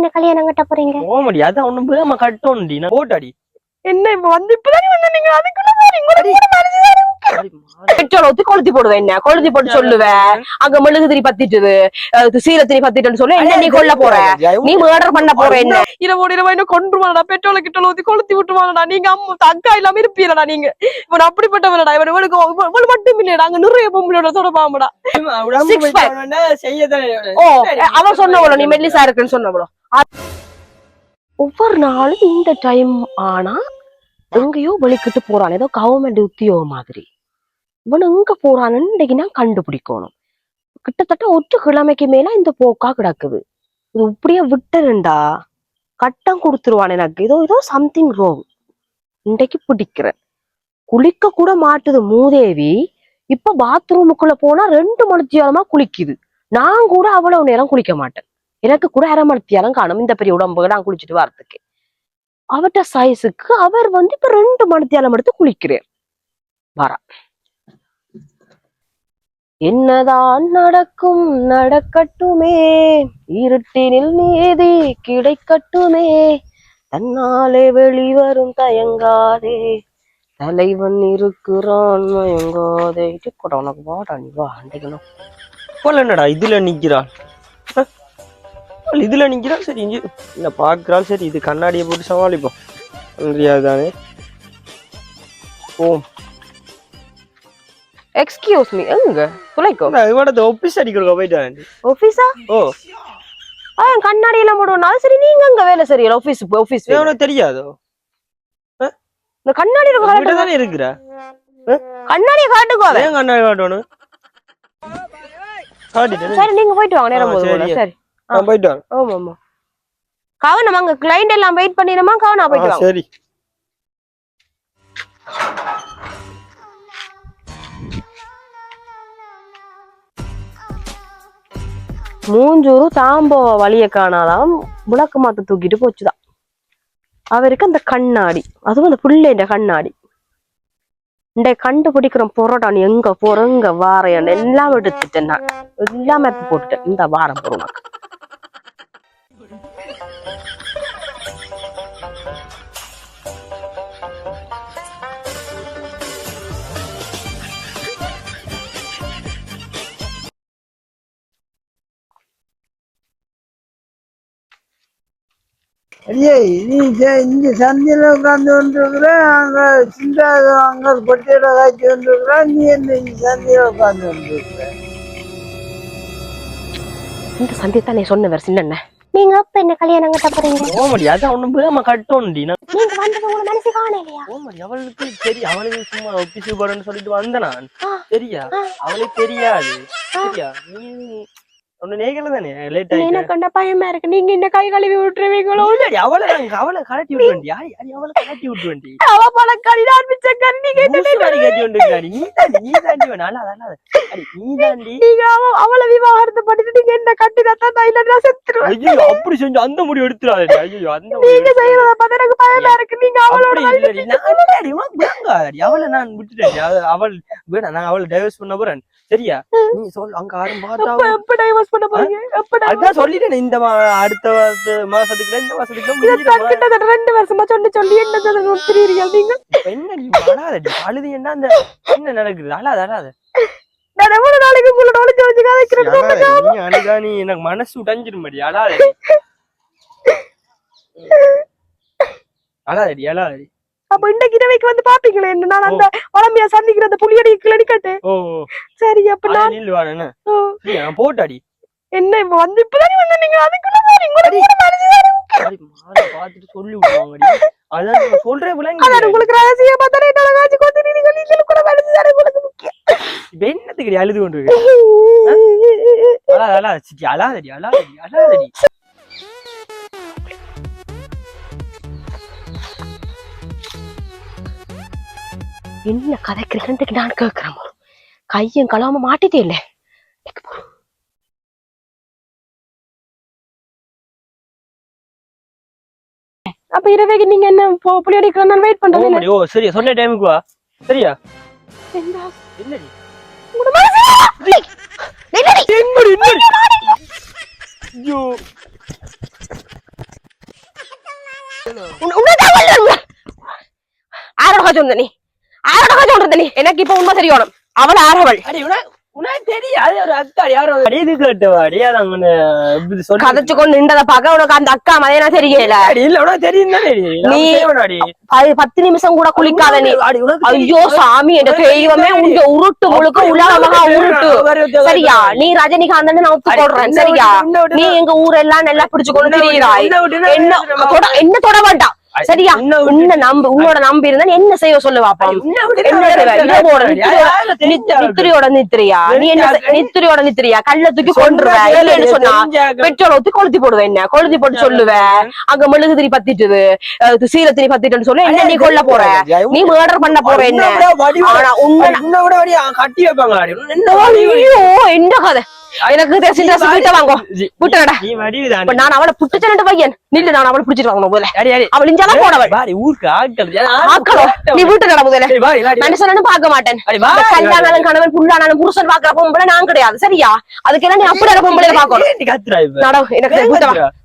என்ன கல்யாணம் கட்ட போறீங்க? போக முடியாது ஒண்ணும் பேம கட்டோண்டி நான் போட்டாடி. என்ன இப்ப வந்து இப்பதானே வந்து நீங்க? அதுக்குள்ள பெட்ரோல் ஊத்தி கொளுத்தி போடுவேன் என்ன? கொளுத்தி போட்டு சொல்லுவேன் அங்க மெழுகு திரி பத்திட்டுது. சீல திரி பத்திட்டுன்னு சொல்லி என்ன நீ கொல்ல போற? நீ மர்டர் பண்ண போற என்ன? இரவோடு இரவா என்ன கொன்றுவாடா பெட்ரோல கிட்டோல ஊத்தி கொளுத்தி விட்டுவாடா நீங்க அம்மா அக்கா இல்லாம இருப்பீரடா நீங்க. இவன் அப்படிப்பட்டவனடா. இவன் இவனுக்கு இவன் மட்டும் இல்லையடா. அங்க நிறைய பொம்பளையோட தொடப்பாமடா அவன் சொன்னவளோ நீ மெல்லிசா இருக்குன்னு சொன்னவளோ ஒவ்வொரு நாளும் இந்த டைம் ஆனா எங்கேயோ வெளிக்கிட்டு போறான். ஏதோ கவர்மெண்ட் உத்தியோகம் மாதிரி. இவன் எங்க போறான்னு இன்னைக்கு நான் கண்டுபிடிக்கணும். கிட்டத்தட்ட ஒற்று கிழமைக்கு மேல இந்த போக்கா கிடக்குது. இது இப்படியே விட்டுருண்டா கட்டம் கொடுத்துருவான் எனக்கு. ஏதோ ஏதோ சம்திங் ரோங் இன்றைக்கு பிடிக்கிறேன். குளிக்க கூட மாட்டுது மூதேவி. இப்ப பாத்ரூமுக்குள்ள போனா ரெண்டு மணி நேரமா குளிக்குது. நான் கூட அவ்வளவு நேரம் குளிக்க மாட்டேன். எனக்கு கூட அரை மணித்தியாலம் காணும் இந்த பெரிய உடம்பு நான் குளிச்சுட்டு வரதுக்கு அவட்ட சைஸுக்கு அவர் வந்து இப்ப ரெண்டு மணித்தியாலம் எடுத்து குளிக்கிறார். வரா. என்னதான் நடக்கும் நடக்கட்டுமே. இருட்டினில் நீதி கிடைக்கட்டுமே. தன்னாலே வெளிவரும் தயங்காதே. தலைவன் இருக்கிறான் மயங்காதே. கூட உனக்கு வாடா நீ வா அண்டைக்கணும். போல என்னடா இதுல நிக்கிறான்? இதுல நிக்கிறாள் சரி இங்க இல்ல பாக்குறாள் சரி இது கண்ணாடியை போட்டு சமாளிப்போம். முடியாதானே ஓ எக்ஸ்கியூஸ் மீ எங்க? துளைக்கோ இவட ஒப்பிஸ் அடிக்கிறோம் போயிட்டான்? ஆபீஸா ஓ. ஆ கண்ணாடி எல்லாம் போடுவோம் சரி நீங்க அங்க வேலை சரியில்ல ஆபீஸ் ஆபீஸ் உனக்கு தெரியாதோ? இந்த கண்ணாடி இருக்கு. தானே இருக்கிற? கண்ணாடியை காட்டுக்கோ. ஏன் கண்ணாடி காட்டணும்? சரி நீங்க போயிட்டு வாங்க நேரம். சரி. நான் போயிட்டு வரேன் ஆமா ஆமா கவனம் அங்க கிளைண்ட் எல்லாம் வெயிட் பண்ணிடுமா? கவனம் போயிட்டு வாங்க சரி. மூஞ்சூரு தாம்போ வழிய காணாதான் விளக்கு மாத்த தூக்கிட்டு போச்சுதான். அவருக்கு அந்த கண்ணாடி அதுவும் அந்த புள்ளைண்ட கண்ணாடி. இந்த கண்டுபிடிக்கிறோம் பொரோட்டா நீ எங்க போற எங்க வாரையான்னு எல்லாம் எடுத்துட்டேன் நான். எல்லாமே போட்டுட்டேன். இந்த வாரம் போறோம் உனக்கு நீ ச- இங்க சந்தையில உட்காந்து வந்துருக்குற அங்க சிந்தா அங்க பொட்டியில காய்ச்சி வந்துருக்குற நீ என்ன இங்க சந்தையில உட்காந்து வந்துருக்குற இந்த சந்தை தானே சொன்னவர் சின்ன நீங்க எப்ப என்ன கல்யாணம் கட்ட போறீங்க? போக முடியாது ஒண்ணும் பேம கட்டோண்டி நான் நீங்க வந்தது உங்க மனசு காணலையா? முடியாது அவளுக்கு சரி அவளுக்கு சும்மா ஒப்பிச்சு போறேன்னு சொல்லிட்டு வந்த நான். சரியா அவளுக்கு தெரியாது. சரியா நீ ஒண்ணு நேகல தானே? லேட் ஆயிட்டு. எனக்கு கண்ட பயமா இருக்கு. நீங்க இந்த கை கழுவி விட்டுருவீங்களோ? இல்லடி, அவளை அவளை கலட்டி விட்டு வண்டி யாரி யாரி அவளை கலட்டி அவ நான் என்ன கட்டி வந்துருக்காடி நீ தாண்டி நீ தாண்டி அல்ல அதெல்லாம் அடி நீ தாண்டி நீங்க அவளை விவாகரத்து பண்ணிட்டு நீங்க என்ன கட்டினா தான் நான் செத்துருவேன். ஐயோ அப்படி செஞ்சு அந்த முடிவு எடுத்துறாதடி ஐயோ அந்த நீங்க செய்யறத பார்த்தா எனக்கு பயமா இருக்கு. நீங்க அவளோட இல்லடி. நான் இல்லடி, உனக்கு வேங்காதடி அவளை நான் விட்டுட்டேன் அவ- அவள் வேணாம் நான் அவளை டைவர்ஸ் பண்ண போறேன். சரியா? நீ சொல் அங்க யாரும் பார்த்தா எப்ப டைவர்ஸ் பண்ண போறீங்க? எப்ப? அதான் சொல்லிட்டேன் இந்த அடுத்த மாச- மாசத்துக்குள்ள இந்த. தான் கிட்டத்தட்ட ரெண்டு வருஷமா சொல்லி சொல்லி என்ன நீங்க? அழுது என்ன அந்த என்ன நடக்குது? அழாத அழாத. நான் எவ்வளவு நாளைக்கு உங்களோட ஒளிச்சு வச்சு கதைக்கிறேன் அழாத, நீ அழுதா நீ எனக்கு மனசு உடைஞ்சிருமடி. அழாதடி அழாதடி அழாதடி. அப்ப இன்னைக்கு இரவைக்கு வந்து பாப்பீங்களே என்ன நான் அந்த வளமையா சந்திக்கிற அந்த புளியடி கிளடிக்கட்டு ஓ சரி அப்ப நான் நில்லு நான் போட்டாடி. என்ன இப்ப வந்து இப்பதானே வந்து நீங்க? அதுக்குள்ள போறீங்க. பார்த்துட்டு சொல்லி விடுவாங்கடி. அதான் சொல்றேன் விளங்கி உங்களுக்கு ரகசியமா தானே என்னோட காட்சி கொண்டு நீங்க நீங்களும் கூட மனுஷன் உங்களுக்கு முக்கியம் இப்ப என்னத்துக்கு அழுது கொண்டு இருக்க? அழாத அழாத சித்தி அழாதடி அழாதடி அழாதடி என்ன கதைக்கிறேன் நான் கேட்கிறேன் கையும் கலாம மாட்டிட்டே இல்ல. அப்ப இரவைக்கு நீங்க என்ன பு- புளி அடிக்கிற நான் வெயிட்? முடியும் ஓ சரியா சொன்ன டைமுக்கு வா. சரியா? என்ன? என்னடி? என்னடி? என்னடி ஐயோ. ஆரோட சொன்ன நீ. ஆரோட சொல்றது நீ. எனக்கு இப்ப உண்மை தெரியணும். அவள் ஆரவள் அடி உனக்கு உனக்கு தெரியாது ஒரு அக்கா யாரோ அடி இது கேட்டவா அடி அதான் உன்னை இப்படி சொல்லி கதைச்சு கொண்டு நின்றத பார்க்க உனக்கு அந்த அக்கா மதையனா தெரியல. இல்ல உனக்கு தெரியும் தானே நீ- பத்து நிமிஷம் கூட குளிக்காத நீ. ஐயோ சாமி என்ற தெய்வமே உங்க உருட்டு முழுக்க உலகமாக உருட்டு. சரியா? நீ ரஜினிகாந்தன் நான் ஒத்து போடுறேன். சரியா? நீ எங்க ஊரெல்லாம் நல்லா பிடிச்சு கொண்டு திரியிறாய் என்ன தொட- என்ன தொட வேண்டாம். சரியா? உன்னை நம்பு உன்னோட நம்பி இருந்தா என்ன செய்ய சொல்லு பாப்போம் செய்வ? நித்திரையோட- நித்- நித்திரையோட நித்திரையா? நீ என்ன நித்திரையோட நித்திரையா? கல்ல தூக்கி கொண்டுருவ இல்லன்னு சொன்னா பெட்ரோல் ஊத்தி கொளுத்தி போடுவேன் என்ன? கொளுத்தி போட்டு சொல்லுவேன் அங்க மெழுகுதிரி பத்திட்டுது. அஹ் சீரத்திரி பத்திட்டுன்னு சொல்லி. என்ன நீ கொல்ல போற? நீ மர்டர் பண்ண போற என்ன? ஆனா உன்னை என்ன கதை? எனக்கு தெரிஞ்ச வீட்டை வாங்கோ இப்ப நான் அவளை புட்டுச்சனட்டு பையன் நில்லு நான் அவளை புடிச்சிட்டு வாங்கணும் முதல்ல அவள் இஞ்சாலாம் போனவள் ஊருக்கு ஆட்கள் ஆக்களோ நீ வீட்டு நட முதல்ல மனுஷனு பார்க்க மாட்டேன் கல்யாணம் கணவன் புல்லானாலும் புருஷன் பாக்குற பொம்பளை நான் கிடையாது சரியா அதுக்கெல்லாம் நீ அப்படி பொம்பளை பாக்கணும் ஏன்டி கத்துறா இப்ப நட எனக்கு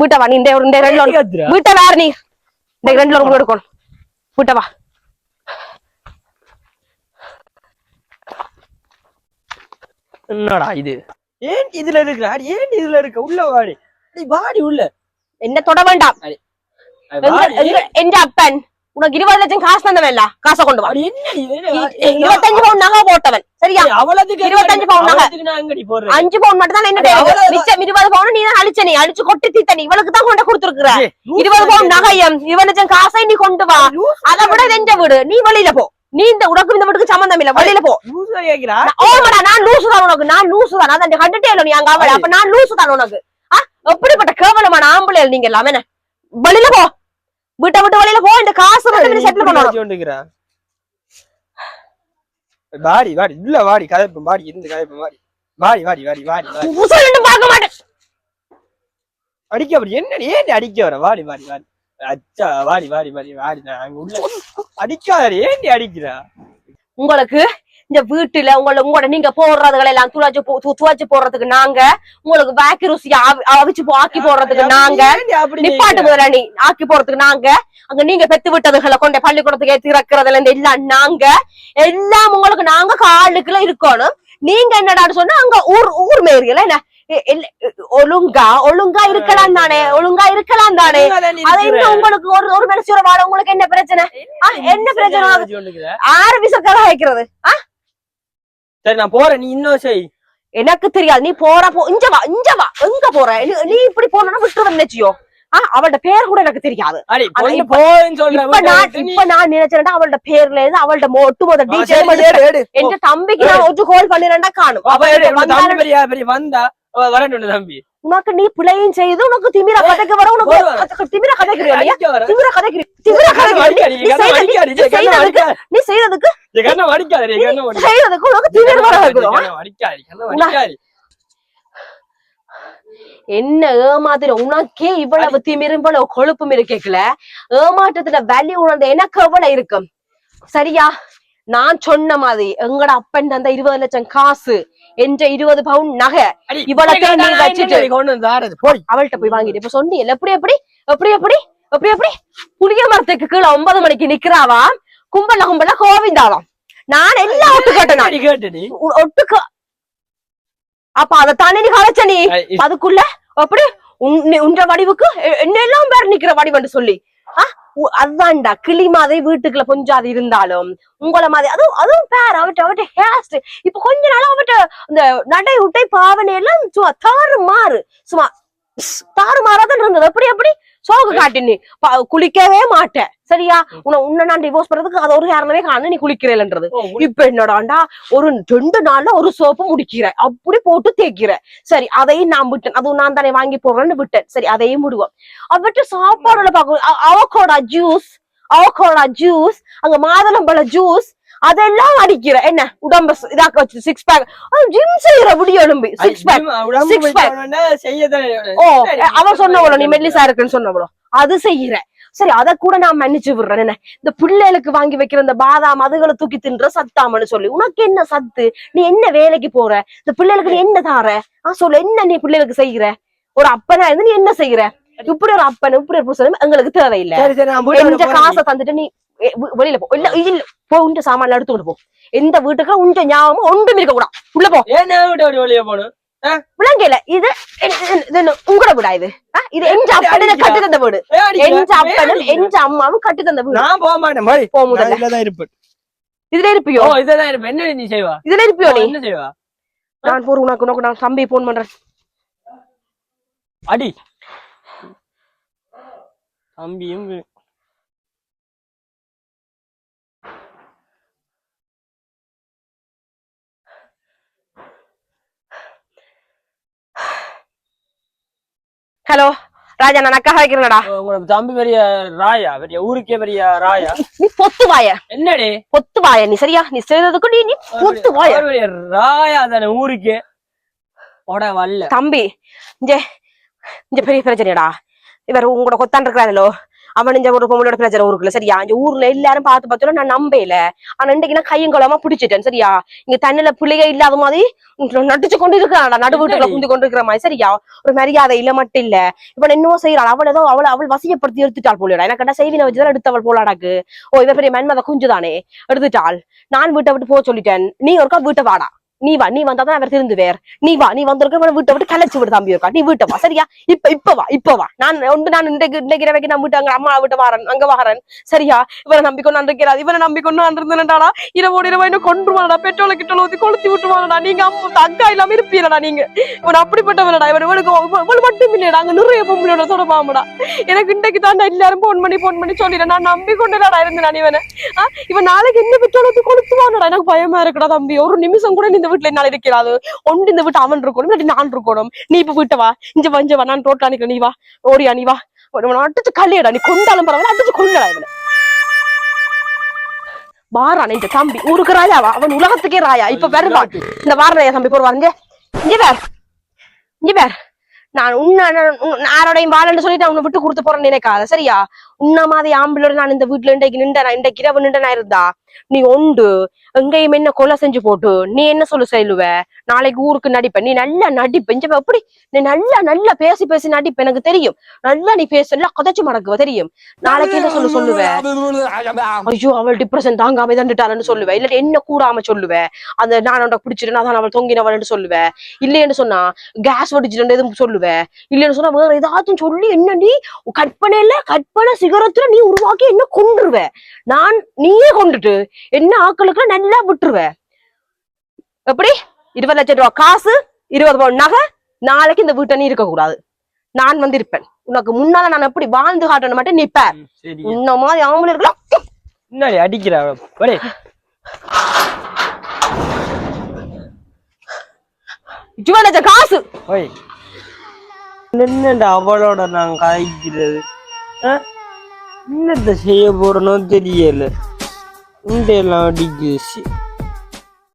வீட்டை வா நீ இந்த ஒரு ரெண்டு? வீட்டை வேற நீ இந்த ரெண்டுல ஒரு எடுக்கணும் வீட்டை வா என்னடா இது ஏன் இதுல இருக்கிற அடி ஏன் இதுல இருக்க? உள்ள வாடி அடி. வாடி உள்ள. என்ன தொட வேண்டாம். எங்க அப்பன் உனக்கு இருபது லட்சம் காசு தந்தவன் காசை கொண்டு வா? இருபத்தஞ்சு பவுன் நகை போட்டவன். சரியா? அடி, அவளதுக்கு இருபத்தஞ்சு பவுன் நகை. அஞ்சு பவுன் மட்டும் தான் என்ன. மிச்சம் இருபது பவுன் நீ தான் அழிச்ச நீ. அழிச்சு கொட்டி தீத்த நீ. இவளுக்கு தான் கொண்டு கொடுத்துருக்குற. இருபது பவுன் நகையம் இருபது லட்சம் காசை நீ கொண்டு வா. அதை விட எந்த வீடு. நீ வெளியில போ. நீ இந்த உனக்கு இந்த வீட்டுக்கு சம்பந்தம் இல்ல. வெளியில போ. ஓமடா நான் லூசு தான் உனக்கு நான் லூசு தான் அதான் கண்டுட்டே இல்ல நீ அங்க அவள. அப்ப நான் லூசு தான் உனக்கு. ஆ? எப்படிப்பட்ட கேவலமான ஆம்பளை நீங்க எல்லாமே? வெளியில போ. வீட்டை விட்டு வெளியில போ. இந்த காசு மட்டும் செட்டில் பண்ணணும். வாடி வாடி. உள்ள வாடி கதைப்போம் வாடி இருந்து கதைப்போம் வாடி வாடி வாடி வாடி வாடி. பார்க்க மாட்டேன். அடிக்க அப்படி என்ன ஏன் அடிக்க வர? வாடி வாடி வாடி. அச்சா வாடி வாடி வாடி வாடி அங்க உள்ள அடிக்காத ஏன் அடிக்கிறா? உங்களுக்கு இந்த வீட்டுல உங்கள உங்களோட நீங்க போடுறதுகளை எல்லாம் துளைச்சு துவைச்சு போடுறதுக்கு நாங்க உங்களுக்கு வாக்கி ருசி அவிச்சு ஆக்கி போடுறதுக்கு நாங்க நிப்பாட்டு? முதல்ல நீ ஆக்கி போறதுக்கு நாங்க அங்க நீங்க பெத்து விட்டதுகளை கொண்டு பள்ளிக்கூடத்துக்கு திறக்கிறதுல இருந்து எல்லாம் நாங்க எல்லாம் உங்களுக்கு நாங்க காலுக்குள்ள இருக்கணும். நீங்க என்னடான்னு சொன்னா அங்க ஊர் ஊர் மேரியல என்ன? ஒழுங்கா ஒழுங்கா இருக்கலாம் தானே ஒழுங்கா இருக்கலாம் தானே. அது. இன்னும் உங்களுக்கு ஒரு ஒரு மனுஷோட வாழ உங்களுக்கு என்ன பிரச்சனை? என்ன பிரச்சனை. ஆறு விசக்கதை வைக்கிறது சரி நான் போறேன். நீ இன்னும் செய். எனக்கு தெரியாது. நீ போற போ இங்க வா இங்க வா. எங்க போற? நீ- இப்படி போனா விட்டுருவன் நினைச்சியோ அவளோட பேர் கூட எனக்கு தெரியாது. இப்ப- நான் இப்ப நான் நினைச்சேன்டா அவளோட பேர்ல இருந்து அவளோட ஒட்டுமொத்த டீச்சர் என் தம்பிக்கு நான் ஒரு கால் பண்ணிரண்டா காணும். பெரிய வந்தா வரட்டும் தம்பி. உனக்கு நீ பிழையும் செய்து உனக்கு திமிர கதைக்கு வர உனக்கு திமிர வர. திமிர கதைக்கிறீ திமிர கதைக்கிறீ அடிக்காதீ, நீ. செய்ததுக்கு உனக்கு திமிர வர. என்ன ஏமாத்திர உனக்கே இவ்வளவு திமிரும் இவ்வளவு கொழுப்பும் இருக்கேக்கல ஏமாற்றத்துல வலி உணர்ந்த எனக்கு எவ்வளவு இருக்கும்? சரியா? நான் சொன்ன மாதிரி எங்கட அப்பன் தந்த இருபது லட்சம் காசு என்ற இருபது பவுன் நகை இப்படி நீ வச்சுட்டு-. அவள்கிட்ட போய் வாங்கிட்டு இப்ப சொன்னீங்க எப்படி எப்படி? எப்படி எப்படி? எப்படி எப்படி? புளிய மரத்துக்கு கீழே ஒன்பது மணிக்கு நிக்கிறாவா? கும்பல கும்பல கோவிந்தாவாம் நான் எல்லாம் ஒட்டு கேட்டேன்? ஒட்டுக்க. அப்ப அதை தானே நீ கலைச்ச நீ. அதுக்குள்ள அப்படி உன்- உன்ற வடிவுக்கு என்ன எல்லாம் பேர் நிக்கிற வடிவன்னு சொல்லி. அதான்டா கிளி மாதிரி வீட்டுக்குள்ள கொஞ்சம் அது இருந்தாலும் உங்களை மாதிரி அதுவும் அதுவும் பேர் அவட்ட அவட்ட ஹேர் இப்ப கொஞ்ச நாளா அவட்ட இந்த நடை உட்டை பாவனை எல்லாம் சும்மா தாறு மாறு சும்மா தாறு மாறாதான் இருந்தது. அப்படி அப்படி சோக காட்டி நீ குளிக்கவே மாட்டேன். சரியா? உன்னை உன்னை நான் டிவோர்ஸ் பண்றதுக்கு அது ஒரு காரணமே காரணம். நீ குளிக்கிறேன்ன்றது உன் இப்ப என்னடாண்டா ஒரு ரெண்டு நாள்ல ஒரு சோப்பு முடிக்கிற அப்படி போட்டு தேய்க்கிற சரி அதையும் நான் விட்டேன். அதுவும் நான் தானே வாங்கி போடுறேன்னு விட்டேன். சரி அதையும் விடுவோம். அவட்டு சாப்பாடுல பாக்க அவகோடா ஜூஸ் அவகோடா ஜூஸ் அங்க மாதுளம்பழ ஜூஸ் அதெல்லாம் அடிக்கிற. என்ன? உடம்ப இதாக்க வச்சு சிக்ஸ் பேக் ஜிம் செய்யற முடி எலும்பி. சிக்ஸ் பேக் செய்யத்தானே வேணும். ஓ அவன் சொன்னவளோ நீ? மெல்லிசா இருக்குன்னு சொன்னவளோ அது செய்யற. சரி அத கூட நான் மன்னிச்சு விடுறேன். என்ன? இந்த பிள்ளைகளுக்கு வாங்கி வைக்கிற இந்த பாதாம் அதுகளை தூக்கி தின்ற சத்தாமன்னு சொல்லி. உனக்கு என்ன சத்து? நீ என்ன வேலைக்கு போற? இந்த பிள்ளைகளுக்கு நீ என்ன தார? ஆ சொல்லு. என்ன நீ பிள்ளைகளுக்கு செய்யற? ஒரு அப்பனா இருந்து நீ என்ன செய்யற? இப்படி ஒரு அப்பன் இப்படி ஒரு புருஷனும் எங்களுக்கு தேவையில்லை. காசை தந்துட்டு நீ வெளியில போ இல்ல இல்ல போ உண்ட சாமான்ல எடுத்துட்டு போ எந்த வீட்டுக்கு உண்ட ஞாபகம் ஒன்றும் இருக்க கூடாது உள்ள போ ஏன் வீட்டை வெளியே போகணும் விளங்கல இது உங்களோட வீடா இது? இது எந்த அப்பனும் கட்டி தந்த வீடு ஏன் அப்பனும்? எந்த அம்மாவும் கட்டி தந்த வீடு நான் போக மாட்டேன் மாதிரி போ முதல்ல இதுலதான் இருப்பேன் இதுல இருப்பியோ ஓ இதுலதான் இருப்பேன் என்ன நீ செய்வா இதுல இருப்பியோ நீ என்ன செய்வா நான் போற உனக்கு உனக்கு நான் தம்பி போன் பண்றேன் அடி தம்பியும் வி- ஹலோ ராஜா நான் அக்கா வைக்கிறேன்டா. உங்களோட தம்பி பெரிய ராயா பெரிய ஊருக்கே பெரிய ராயா? நீ பொத்து வாய. என்னடி? பொத்து வாய நீ சரியா? நீ செய்ததுக்கு நீ நீ பொத்து வாய. பெரிய ராயா தானே ஊருக்கே. ஓட வரல தம்பி இங்க இங்க பெரிய பிரச்சனைடா இவர் உங்களோட கொத்தான் இருக்கிறாரோ அவன் இந்த ஒரு பொம்பளோட பிரச்சனை ஊருக்குள்ள சரியா? இந்த ஊர்ல எல்லாரும் பார்த்து பார்த்தாலும் நான் நம்பல. ஆனா இன்றைக்கு நான் கையும் கொள்ளாம பிடிச்சிட்டேன் சரியா? இங்க தண்ணில பிள்ளைக இல்லாத மாதிரி நடிச்சு கொண்டு இருக்கிறாடா நடு வீட்டுக்குள்ள குந்தி கொண்டு இருக்கிற மாதிரி சரியா? ஒரு மரியாதை இல்ல மட்டும் இல்ல. இவன் என்னவோ செய்யறாள்? அவள் ஏதோ அவளை அவள் வசியப்படுத்தி எடுத்துட்டாள் போலடா. எனக்கு கேட்டா செய்வினை வச்சுதான் எடுத்தவள் போலாடாக்கு. ஓ இவ பெரிய மன்மத குஞ்சுதானே? எடுத்துட்டாள். நான் வீட்டை விட்டு போக சொல்லிட்டேன். நீ ஒருக்கா வீட்டை வாடா. நீ வா நீ வந்தாதான் அவர் திருந்துவேர். நீ வா நீ வந்திருக்க வீட்டை விட்டு கலைச்சு விடு தம்பி இருக்கா? நீ வீட்டை வா சரியா? இப்ப இப்ப வா இப்ப வா. நான் ஒன்று நான் இன்றைக்கு இன்றைக்கு இரவைக்கு நான் வீட்டு அங்க அம்மா வீட்டை வாரன் அங்க வாரன். சரியா? இவரை நம்பிக்கொண்டு நான் இருக்கிறார் இவரை நம்பிக்கொண்டு நான் இருந்தேன்டாடா இரவோடு இரவா இன்னும் கொண்டுருவானடா பெட்ரோல கிட்ட ஊத்தி கொளுத்தி விட்டுருவானடா நீங்க அம்மா அக்கா இல்லாம இருப்பீரடா நீங்க. இவன் அப்படிப்பட்டவனடா. இவன் இவனுக்கு இல்லையடா அங்க நிறைய பொம்பளையோட தொடப்பாமடா எனக்கு இன்றைக்கு தான் எல்லாரும் போன் பண்ணி போன் பண்ணி சொல்லிடுறேன் நான் நம்பி கொண்டுடா இருந்தேன் இவனை. இவன் நாளைக்கு என்ன பெட்ரோல் ஊத்தி கொளுத்துவானடா எனக்கு பயமா இருக்குடா தம்பி. ஒரு நிமிஷம் கூட இந்த வீட்டுல என்னால இருக்கிறாது ஒன்று இந்த வீட்டு அவன் இருக்கணும் இல்லாட்டி நான் இருக்கணும். நீ இப்ப வீட்டை வா. இங்க வா இங்க வா. நான் ரோட்ல நிக்கிறேன். நீ வா. ஓடியா நீ வா. அடிச்சு கல்லியடா நீ கொண்டாலும் பரவாயில்ல அடிச்சு கொள்ளடா இவனை. வாரான் இந்த தம்பி. ஊருக்கு ராயாவா அவன் உலகத்துக்கே ராயா. இப்ப வருவான். இந்த வாரணையா தம்பி போடுவான். இங்க. இங்க வேற இங்க வேற நான் உன்ன நான் யாரோடையும் வாழன்னு சொல்லிட்டு அவனை விட்டு கொடுத்து போறேன்னு நினைக்காத சரியா? உன்ன மாதிரி ஆம்பளோட நான் இந்த வீட்டுல இன்றைக்கு நின்றா இன்றைக்கு இரவு நின்றனா இருந்தா? நீ உண்டு. எங்கேயும் என்ன கொலை செஞ்சு போட்டு நீ என்ன சொல்லு சொல்லுவ நாளைக்கு ஊருக்கு நடிப்ப. நீ நல்லா நடிப்ப. இங்க எப்படி நீ நல்லா நல்லா பேசி பேசி நடிப்ப. எனக்கு தெரியும். நல்லா நீ பேச எல்லாம் கதைச்சு மடக்குவ. தெரியும். நாளைக்கு என்ன சொல்லு சொல்லுவ? ஐயோ அவள் டிப்ரெஷன் தாங்காம தண்டுட்டாளன்னு சொல்லுவேன் இல்லாட்டி என்ன கூடாம சொல்லுவேன் அந்த நான் அவனை பிடிச்சிட்டு நான் அவள் தொங்கினவள்னு சொல்லுவேன் இல்லையன்னு சொன்னா கேஸ் வெடிச்சிட்டு எதுவும் சொல்லுவேன் இல்லைன்னு சொன்னா வேற ஏதாச்சும் சொல்லி என்ன நீ கற்பனையில கற்பனை சிகரத்துல நீ உருவாக்கி என்ன கொண்டுருவ நான் நீயே கொண்டுட்டு என்ன ஆக்களுக்கு நல்லா விட்டுருவ? எப்படி? இருபது லட்சம் ரூபாய் காசு இருபது பவுன் நகை நாளைக்கு இந்த வீட்டை நீ இருக்க கூடாது நான் வந்து இருப்பேன். உனக்கு முன்னால நான் எப்படி வாழ்ந்து காட்டணும் மட்டும் நிப்ப. சரி. உன்ன மாதிரி ஆம்பளை இருக்கலாம். என்னடி அடிக்கிறா? லட்சம் காசு. என்னடா அவளோட நான் காய்க்கிறது? என்னத்த செய்ய போறனோ தெரியல. இந்த எல்லாம் அடிக்குது சி